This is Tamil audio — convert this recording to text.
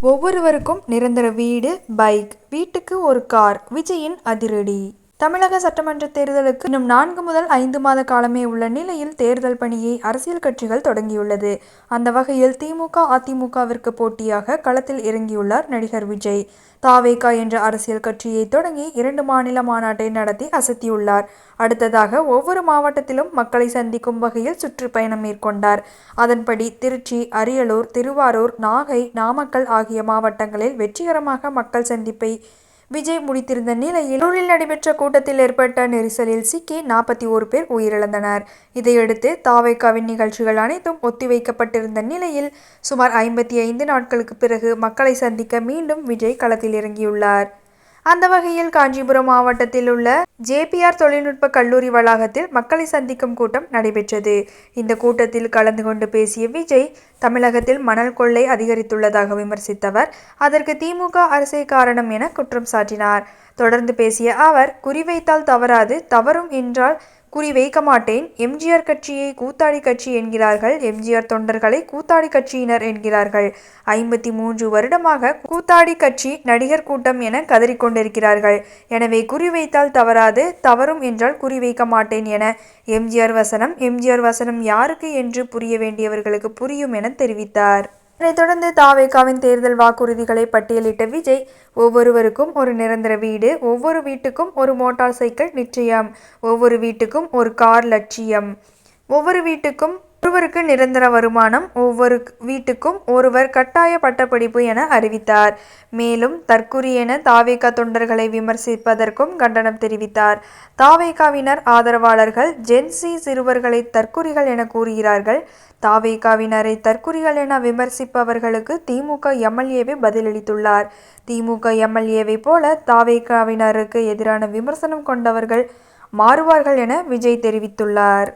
ஒவ்வொருவருக்கும் நிரந்தர வீடு பைக் வீட்டுக்கு ஒரு கார் விஜயின் அதிரடி. தமிழக சட்டமன்ற தேர்தலுக்கு இன்னும் நான்கு முதல் ஐந்து மாத காலமே உள்ள நிலையில் தேர்தல் பணியை அரசியல் கட்சிகள் தொடங்கியுள்ளது. அந்த வகையில் திமுக அதிமுகவிற்கு போட்டியாக களத்தில் இறங்கியுள்ளார் நடிகர் விஜய். தாவேகா என்ற அரசியல் கட்சியை தொடங்கி இரண்டு மாநில மாநாட்டை நடத்தி அசத்தியுள்ளார். அடுத்ததாக ஒவ்வொரு மாவட்டத்திலும் மக்களை சந்திக்கும் வகையில் சுற்றுப்பயணம் மேற்கொண்டார். அதன்படி திருச்சி அரியலூர் திருவாரூர் நாகை நாமக்கல் ஆகிய மாவட்டங்களில் வெற்றிகரமாக மக்கள் சந்திப்பை விஜய் முடித்திருந்த நிலையில் ஊரில் நடைபெற்ற கூட்டத்தில் ஏற்பட்ட நெரிசலில் சிக்கி நாற்பத்தி ஓரு பேர் உயிரிழந்தனர். இதையடுத்து தாவைக்காவின் நிகழ்ச்சிகள் அனைத்தும் ஒத்திவைக்கப்பட்டிருந்த நிலையில் சுமார் ஐம்பத்தி ஐந்து நாட்களுக்கு பிறகு மக்களை சந்திக்க மீண்டும் விஜய் களத்தில் இறங்கியுள்ளார். அந்த வகையில் காஞ்சிபுரம் மாவட்டத்தில் உள்ள ஜேபிஆர் தொழில்நுட்ப கல்லூரி வளாகத்தில் மக்களை சந்திக்கும் கூட்டம் நடைபெற்றது. இந்த கூட்டத்தில் கலந்து கொண்டு பேசிய விஜய் தமிழகத்தில் மணல் கொள்ளை அதிகரித்துள்ளதாக விமர்சித்தவர் அதற்கு திமுக அரசே காரணம் என குற்றம் சாட்டினார். தொடர்ந்து பேசிய அவர் குறிவைத்தால் தவறாது தவறும் என்றால் குறி வைக்க மாட்டேன். எம்ஜிஆர் கட்சியை கூத்தாடி கட்சி என்கிறார்கள். எம்ஜிஆர் தொண்டர்களை கூத்தாடி கட்சியினர் என்கிறார்கள். ஐம்பத்தி மூன்று வருடமாக கூத்தாடி கட்சி நடிகர் கூட்டம் என கதறிக்கொண்டிருக்கிறார்கள். எனவே குறி வைத்தால் தவறாது தவறும் என்றால் குறி வைக்க மாட்டேன் என எம்ஜிஆர் வசனம் எம்ஜிஆர் வசனம் யாருக்கு என்று புரிய வேண்டியவர்களுக்கு புரியும் என தெரிவித்தார். இதனைத் தொடர்ந்து தாவேகாவின் தேர்தல் வாக்குறுதிகளை பட்டியலிட்ட விஜய் ஒவ்வொருவருக்கும் ஒரு நிரந்தர வீடு ஒவ்வொரு வீட்டுக்கும் ஒரு மோட்டார் சைக்கிள் நிச்சயம் ஒவ்வொரு வீட்டுக்கும் ஒரு கார் லட்சியம் ஒவ்வொரு வீட்டுக்கும் ஒருவருக்கு நிரந்தர வருமானம் ஒவ்வொரு வீட்டுக்கும் ஒருவர் கட்டாய பட்டப்படிப்பு என அறிவித்தார். மேலும் தற்குறி என தாவேகா தொண்டர்களை விமர்சிப்பதற்கும் கண்டனம் தெரிவித்தார். தாவேகாவினர் ஆதரவாளர்கள் ஜென்சி சிறுவர்களை தற்குறிகள் என கூறுகிறார்கள். தாவேகாவினரை தற்குறிகள் என விமர்சிப்பவர்களுக்கு திமுக எம்எல்ஏவே பதிலளித்துள்ளார். திமுக எம்எல்ஏவை போல தாவேகாவினருக்கு எதிரான விமர்சனம் கொண்டவர்கள் மாறுவார்கள் என விஜய் தெரிவித்துள்ளார்.